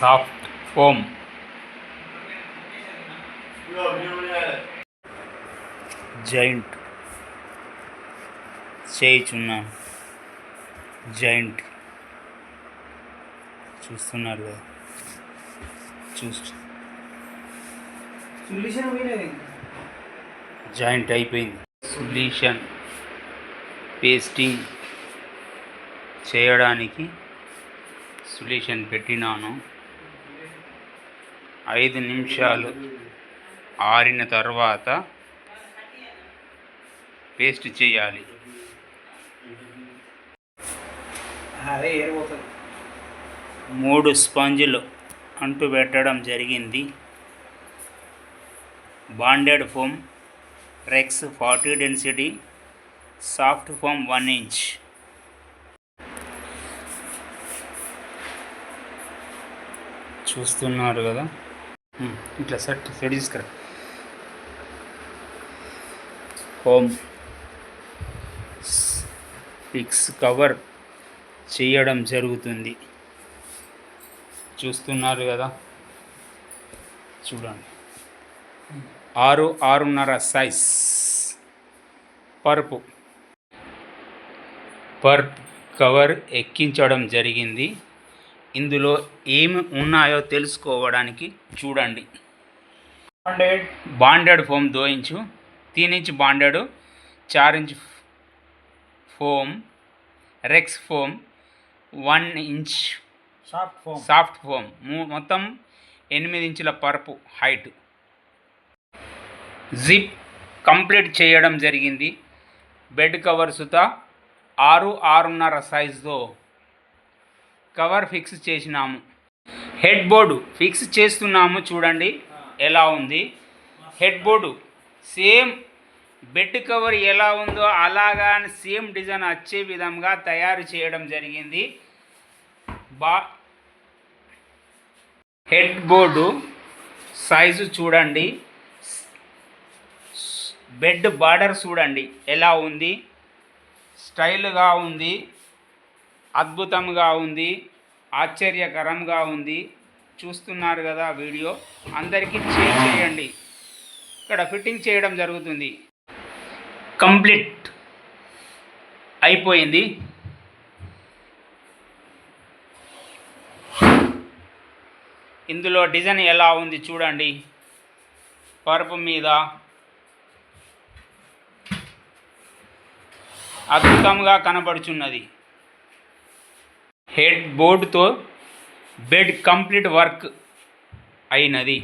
Soft foam. Giant చేయుచున్నాను joint చూస్తున్నారు కదా. చూస్తూ. జాయింట్ అయిపోయింది. సొల్యూషన్ పేస్టింగ్ చేయడానికి సొల్యూషన్ పెట్టినాను. ఐదు నిమిషాలు ఆరిన తర్వాత పేస్ట్ చేయాలి. మూడు స్పాంజులు అంటు పెట్టడం జరిగింది. Bonded foam rex forty density soft foam one inch. చూస్తున్నారు కదా? ఇట్లా సెట్ సెట్ తీసుకురా హోమ్ ఫిక్స్ కవర్ చేయడం జరుగుతుంది. చూస్తున్నారు కదా? చూడండి. ఆరు ఆరున్నర సైజ్ పరుపు. పర్ప్ కవర్ ఎక్కించడం జరిగింది. ఇందులో ఏమి ఉన్నాయో తెలుసుకోవడానికి చూడండి. బాండెడ్ బాండెడ్ ఫోమ్ దో ఇంచు తీన్ ఇంచ్ బాండెడ్ చార్ inch foam rex foam one inch soft foam soft foam మొత్తం ఎనిమిది ఇంచుల పరుపు హైట్ జిప్ కంప్లీట్ చేయడం జరిగింది. బెడ్ కవర్స్తో ఆరు ఆరున్నర సైజుతో కవర్ ఫిక్స్ చేసినాము. హెడ్ బోర్డు ఫిక్స్ చేస్తున్నాము చూడండి ఎలా ఉంది? Head board same bed cover ఎలా ఉందో అలాగా సేమ్ డిజైన్ వచ్చే విధంగా తయారు చేయడం జరిగింది. బా హెడ్ బోర్డు సైజు చూడండి. బెడ్ బార్డర్ చూడండి ఎలా ఉంది? స్టైల్గా ఉంది. అద్భుతంగా ఉంది ఆశ్చర్యకరంగా ఉంది. చూస్తున్నారు కదా వీడియో? అందరికీ చేంజ్ చేయండి. ఇక్కడ ఫిట్టింగ్ చేయడం జరుగుతుంది. కంప్లీట్ అయిపోయింది. ఇందులో డిజైన్ ఎలా ఉంది చూడండి. పరుపు మీద అద్భుతంగా కనబడుచున్నది. హెడ్ బోర్డుతో బెడ్ కంప్లీట్ వర్క్ అయినది.